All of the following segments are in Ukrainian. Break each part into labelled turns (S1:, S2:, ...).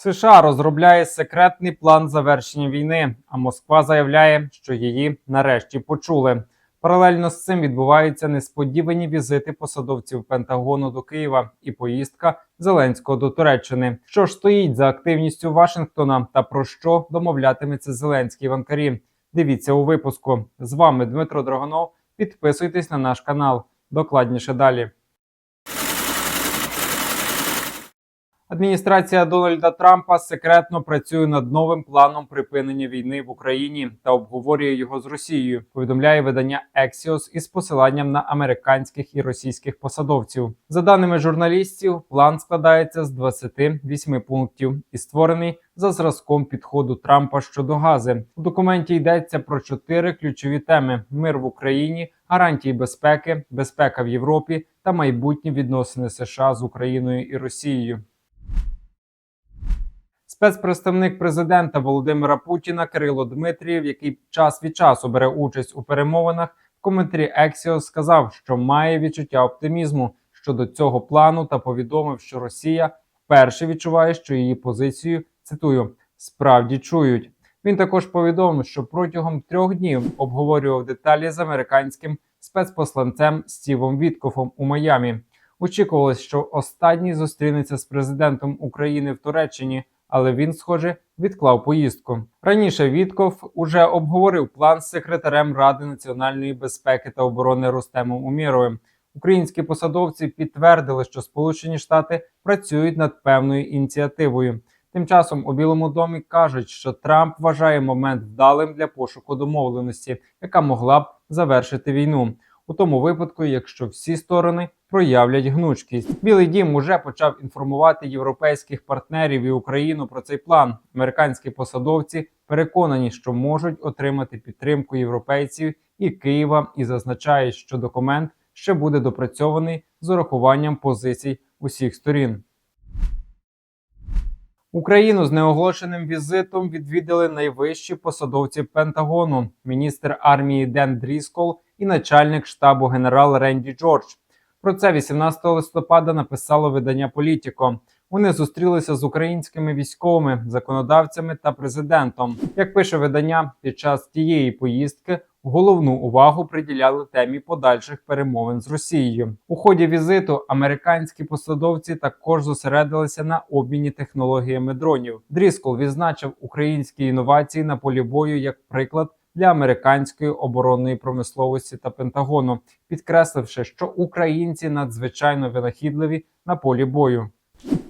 S1: США розробляє секретний план завершення війни, а Москва заявляє, що її нарешті почули. Паралельно з цим відбуваються несподівані візити посадовців Пентагону до Києва і поїздка Зеленського до Туреччини. Що ж стоїть за активністю Вашингтона та про що домовлятиметься Зеленський в Анкарі? Дивіться у випуску. З вами Дмитро Драгонов. Підписуйтесь на наш канал. Докладніше далі. Адміністрація Дональда Трампа секретно працює над новим планом припинення війни в Україні та обговорює його з Росією. Повідомляє видання Axios із посиланням на американських і російських посадовців. За даними журналістів, план складається з 28 пунктів і створений за зразком підходу Трампа щодо гази. У документі йдеться про чотири ключові теми: мир в Україні, гарантії безпеки, безпека в Європі та майбутні відносини США з Україною і Росією. Спецпредставник президента Володимира Путіна Кирило Дмитрієв, який час від часу бере участь у перемовинах, в коментарі Ексіос сказав, що має відчуття оптимізму щодо цього плану та повідомив, що Росія вперше відчуває, що її позицію цитую справді чують. Він також повідомив, що протягом трьох днів обговорював деталі з американським спецпосланцем Стівом Віткофом у Майамі. Очікувалось, що останній зустрінеться з президентом України в Туреччині, але він, схоже, відклав поїздку. Раніше Вітков уже обговорив план з секретарем Ради національної безпеки та оборони Рустемом Умєровим. Українські посадовці підтвердили, що Сполучені Штати працюють над певною ініціативою. Тим часом у Білому домі кажуть, що Трамп вважає момент вдалим для пошуку домовленості, яка могла б завершити війну. У тому випадку, якщо всі сторони проявлять гнучкість, Білий Дім уже почав інформувати європейських партнерів і Україну про цей план. Американські посадовці переконані, що можуть отримати підтримку європейців і Києва, і зазначають, що документ ще буде допрацьований з урахуванням позицій усіх сторін. Україну з неоголошеним візитом відвідали найвищі посадовці Пентагону, міністр армії Ден Дріскол і начальник штабу генерал Ренді Джордж. Про це 18 листопада написало видання Політіко. Вони зустрілися з українськими військовими, законодавцями та президентом. Як пише видання, під час тієї поїздки головну увагу приділяли темі подальших перемовин з Росією. У ході візиту американські посадовці також зосередилися на обміні технологіями дронів. Дріскол відзначив українські інновації на полі бою як приклад для американської оборонної промисловості та Пентагону, підкресливши, що українці надзвичайно винахідливі на полі бою.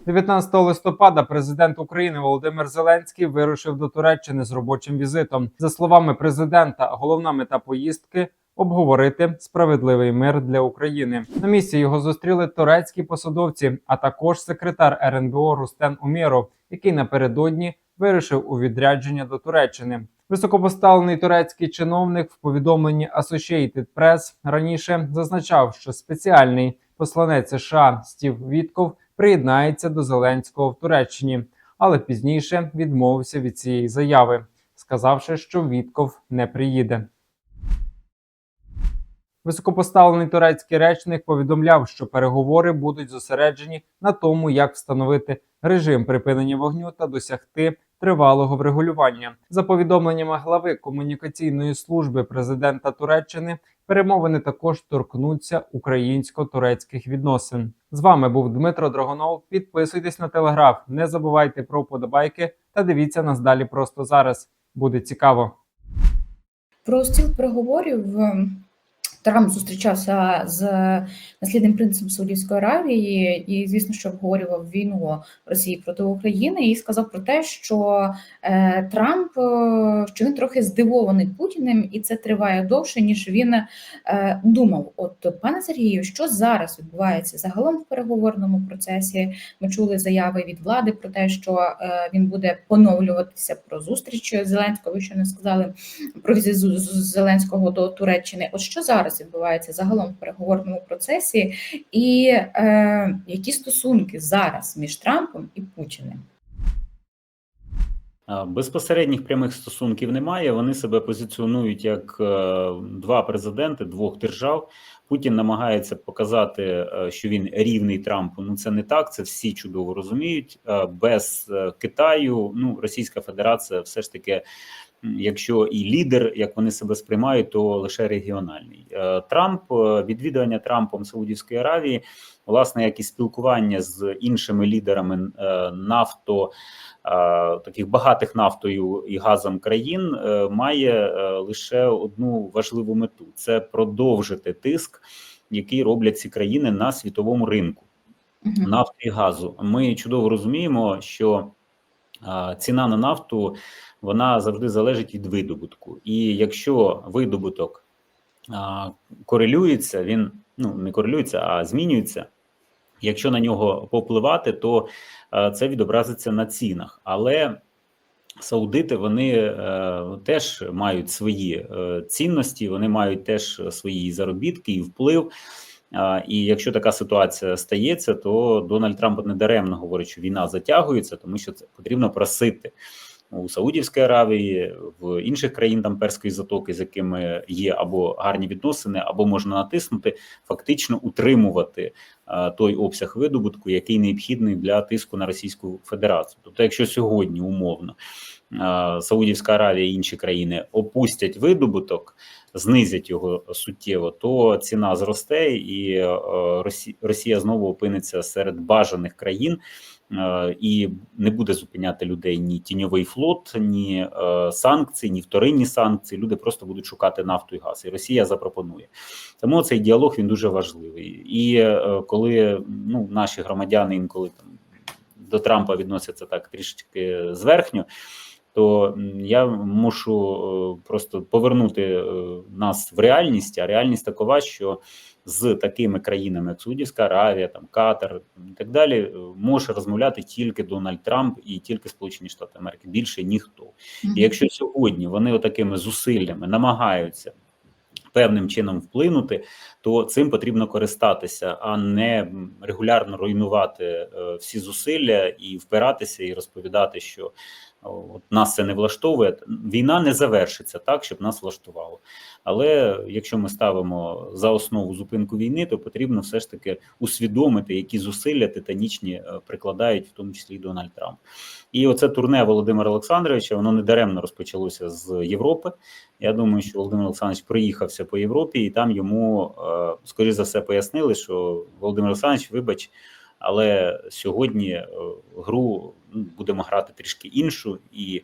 S1: 19 листопада президент України Володимир Зеленський вирушив до Туреччини з робочим візитом. За словами президента, головна мета поїздки обговорити справедливий мир для України. На місці його зустріли турецькі посадовці, а також секретар РНБО Рустен Умєров, який напередодні вирушив у відрядження до Туреччини. Високопоставлений турецький чиновник в повідомленні Associated Press раніше зазначав, що спеціальний посланець США Стів Вітков приєднається до Зеленського в Туреччині, але пізніше відмовився від цієї заяви, сказавши, що Вітков не приїде. Високопоставлений турецький речник повідомляв, що переговори будуть зосереджені на тому, як встановити режим припинення вогню та досягти тривалого врегулювання. За повідомленнями глави комунікаційної служби президента Туреччини, перемовини також торкнуться українсько-турецьких відносин. З вами був Дмитро Драгонов. Підписуйтесь на телеграф, не забувайте про вподобайки та дивіться нас далі просто зараз. Буде цікаво.
S2: Про стіл переговорів ем, Трамп зустрічався з наслідним принцем Саудівської Аравії і, звісно, що обговорював війну Росії проти України і сказав про те, що е, Трамп е, що він трохи здивований Путіним, і це триває довше, ніж він е, думав. От пане Сергію, що зараз відбувається загалом в переговорному процесі? Ми чули заяви від влади про те, що е, він буде поновлюватися про зустріч Зеленського. Ви ще не сказали про візит Зеленського до Туреччини. От що зараз відбувається загалом в переговорному процесі, і е, які стосунки зараз між Трампом і Путіним?
S3: Безпосередніх прямих стосунків немає. Вони себе позиціонують як е, два президенти двох держав. Путін намагається показати, е, що він рівний Трампу. Ну це не так. Це всі чудово розуміють. Е, Без Китаю, ну Російська Федерація, все ж таки, якщо і лідер, як вони себе сприймають, то лише регіональний. Е, Трамп е, відвідування Трампом Саудівської Аравії, власне, як і спілкування з іншими лідерами е, нафто таких багатих нафтою і газом країн має лише одну важливу мету: це продовжити тиск, який роблять ці країни на світовому ринку нафти і газу. Ми чудово розуміємо, що ціна на нафту вона завжди залежить від видобутку. І якщо видобуток а, корелюється, він ну не корелюється, а змінюється. Якщо на нього попливати, то е, це відобразиться на цінах. Але саудити вони е, теж мають свої е, цінності, вони мають теж свої заробітки і вплив. А, І якщо така ситуація стається, то Дональд Трамп не даремно говорить, що війна затягується, тому що це потрібно просити у Саудівській Аравії, в інших країн там перської затоки, з якими є або гарні відносини, або можна натиснути, фактично утримувати а, той обсяг видобутку, який необхідний для тиску на Російську Федерацію. Тобто, якщо сьогодні умовно а, Саудівська Аравія і інші країни опустять видобуток, знизять його суттєво, то ціна зросте, і е, Росія знову опиниться серед бажаних країн. е, І не буде зупиняти людей ні тіньовий флот, ні е, санкції, ні вторинні санкції. Люди просто будуть шукати нафту і газ, і Росія запропонує. Тому цей діалог він дуже важливий. І коли ну наші громадяни інколи там до Трампа відносяться так трішечки зверхньо, то я мушу е, просто повернути е, нас в реальність. А реальність такова, що з такими країнами, як Саудівська Аравія, там Катар і так далі, е, може розмовляти тільки Дональд Трамп і тільки Сполучені Штати Америки. Більше ніхто. І якщо сьогодні вони отакими зусиллями намагаються певним чином вплинути, то цим потрібно користатися, а не регулярно руйнувати всі зусилля і впиратися, і розповідати, що от нас це не влаштовує. Війна не завершиться так, щоб нас влаштувало. Але якщо ми ставимо за основу зупинку війни, то потрібно все ж таки усвідомити, які зусилля титанічні е, прикладають, в тому числі і Дональд Трамп. І оце турне Володимира Олександровича, воно не даремно розпочалося з Європи. Я думаю, що Володимир Олександрович проїхався по Європі, і там йому, е, скоріш за все, пояснили, що Володимир Олександрович, вибач, але сьогодні е, гру будемо грати трішки іншу, і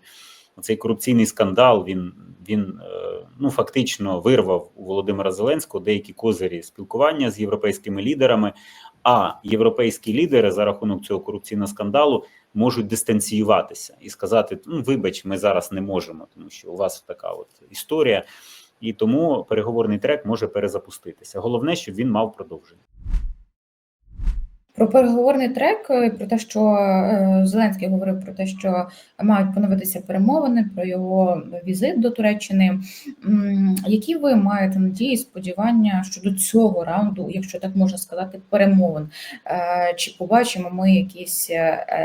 S3: цей корупційний скандал він, він е, ну фактично вирвав у Володимира Зеленського деякі козирі спілкування з європейськими лідерами. А європейські лідери за рахунок цього корупційного скандалу можуть дистанціюватися і сказати: ну вибач, ми зараз не можемо, тому що у вас така от історія, і тому переговорний трек може перезапуститися. Головне, щоб він мав продовження.
S2: Про переговорний трек, е, про те, що е, Зеленський говорив про те, що мають поновитися перемовини, про його візит до Туреччини. Які ви маєте надії, сподівання щодо цього раунду, якщо так можна сказати, перемовин? Е, Чи побачимо ми якісь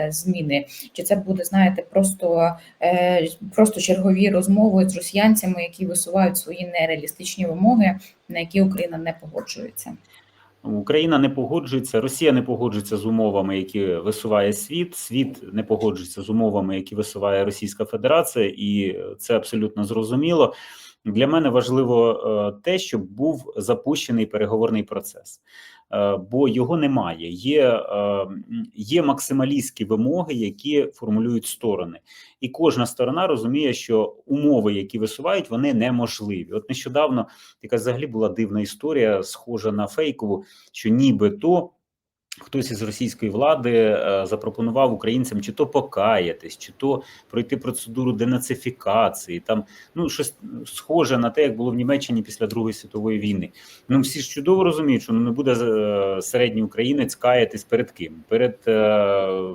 S2: зміни? Чи це буде, знаєте, просто, просто чергові розмови з росіянцями, які висувають свої нереалістичні вимоги, на які Україна не погоджується?
S3: Україна не погоджується, Росія не погоджується з умовами, які висуває світ. Світ не погоджується з умовами, які висуває Російська Федерація, і це абсолютно зрозуміло. Для мене важливо е, те, щоб був запущений переговорний процес, Е, бо його немає. Є, е, є максималістські вимоги, які формулюють сторони, і кожна сторона розуміє, що умови, які висувають, вони неможливі. От нещодавно яка взагалі була дивна історія, схожа на фейкову, що нібито хтось із російської влади е, запропонував українцям чи то покаятись, чи то пройти процедуру денацифікації. Там ну щось схоже на те, як було в Німеччині після Другої світової війни. Ну всі ж чудово розуміють, що ну не буде е, середній українець каятись перед ким? Перед е,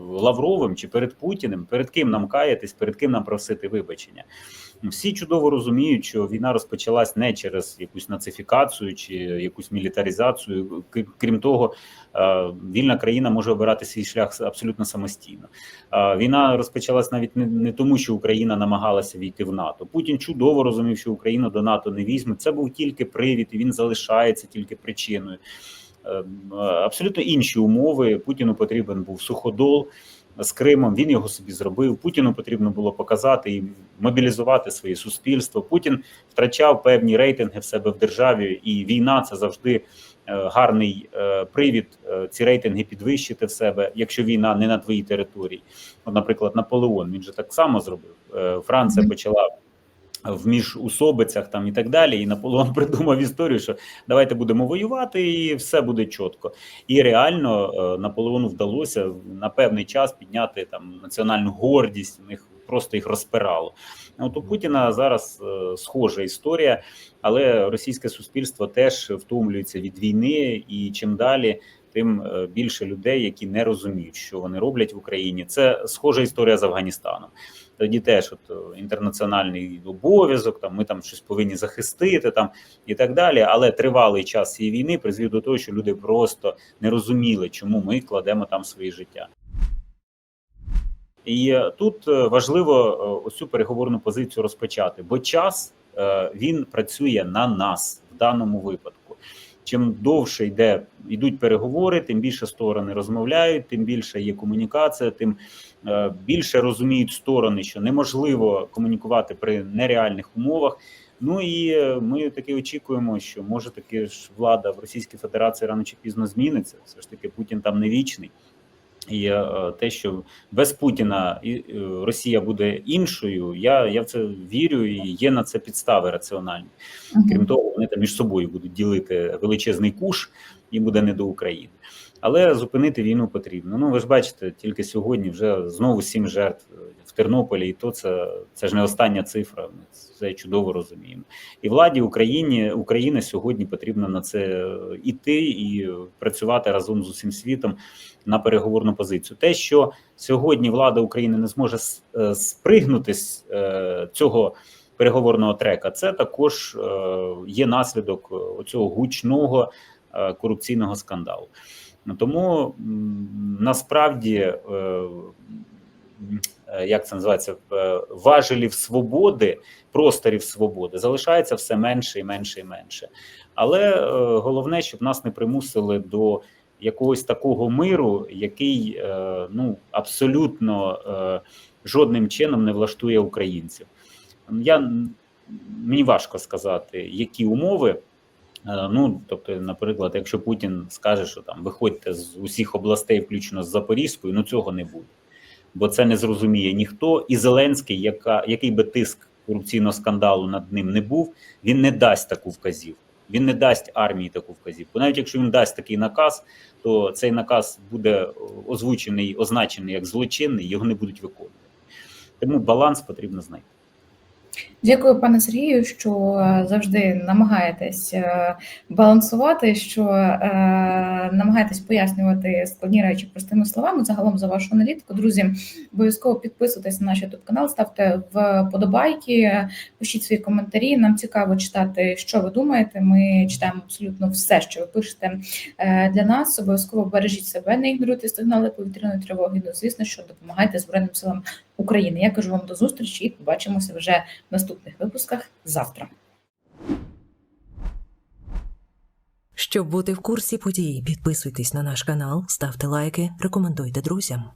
S3: Лавровим чи перед Путіним? Перед ким нам каятись, перед ким нам просити вибачення? Всі чудово розуміють, що війна розпочалась не через якусь нацифікацію чи якусь мілітаризацію. Крім- того, е, вільна країна може обирати свій шлях абсолютно самостійно. Е, Війна розпочалась навіть не, не тому, що Україна намагалася війти в НАТО. Путін чудово розумів, що Україну до НАТО не візьме. Це був тільки привід, і він залишається тільки причиною. Е, Абсолютно інші умови. Путіну потрібен був суходол з Кримом. Він його собі зробив. Путіну потрібно було показати і мобілізувати своє суспільство. Путін втрачав певні рейтинги в себе в державі, і війна це завжди е, гарний е, привід е, ці рейтинги підвищити в себе, якщо війна не на твоїй території. От, наприклад, Наполеон він же так само зробив. Франція почала. В міжусобицях там і так далі, і Наполеон придумав історію, що давайте будемо воювати, і все буде чітко. І реально е, Наполеону вдалося на певний час підняти там національну гордість. У них просто їх розпирало. От у Путіна зараз е, схожа історія, але російське суспільство теж втомлюється від війни, і чим далі, тим е, більше людей, які не розуміють, що вони роблять в Україні. Це схожа історія з Афганістаном. Тоді теж от е, інтернаціональний обов'язок, там ми там щось повинні захистити, там і так далі. Але тривалий час цієї війни призвів до того, що люди просто не розуміли, чому ми кладемо там своє життя. І е, тут важливо ось цю переговорну позицію розпочати, бо час він працює на нас в даному випадку. Чим довше йде йдуть переговори, тим більше сторони розмовляють, тим більше є комунікація, тим е, більше розуміють сторони, що неможливо комунікувати при нереальних умовах. Ну і е, ми таки очікуємо, що може таки ж влада в Російській Федерації рано чи пізно зміниться. Все ж таки Путін там не вічний. І е, те, що без Путіна е, Росія буде іншою, я, я в це вірю і є на це підстави раціональні. Крім того, вони там між собою будуть ділити величезний куш, і буде не до України. Але зупинити війну потрібно. Ну ви ж бачите, тільки сьогодні вже знову сім жертв в Тернополі, і то це, це ж не остання цифра. Ми це чудово розуміємо. І владі Україні України сьогодні потрібно на це іти і працювати разом з усім світом на переговорну позицію. Те, що сьогодні влада України не зможе е, спригнути з е, цього переговорного трека, це також е, є наслідок оцього гучного е, корупційного скандалу. Ну, Тому насправді, е, е, як це називається, е, важелів свободи, просторів свободи залишається все менше і менше і менше. Але головне, щоб нас не примусили до якогось такого миру, який ну абсолютно жодним чином не влаштує українців. Я мені важко сказати, які умови. Е, Ну, тобто, наприклад, якщо Путін скаже, що там виходьте з усіх областей, включно з Запорізькою, ну цього не буде, бо це не зрозуміє ніхто. І Зеленський, яка який би тиск корупційного скандалу над ним не був, він не дасть таку вказівку. Він не дасть армії таку вказівку. Навіть якщо він дасть такий наказ, то цей наказ буде озвучений, означений як злочинний, його не будуть виконувати. Тому баланс потрібно знайти.
S2: Дякую, пане Сергію, що завжди намагаєтесь е, балансувати, що е, намагаєтесь пояснювати складні речі простими словами. Загалом за вашу аналітику. Друзі, обов'язково підписуйтесь на наш YouTube канал, ставте вподобайки, пишіть свої коментарі. Нам цікаво читати, що ви думаєте. Ми читаємо абсолютно все, що ви пишете е, для нас. Обов'язково бережіть себе, не ігноруйте сигнали повітряної тривоги. Ну, звісно, що допомагайте Збройним силам України. Я кажу вам до зустрічі і побачимося вже в наступних випусках завтра.
S4: Щоб бути в курсі подій, підписуйтесь на наш канал, ставте лайки, рекомендуйте друзям.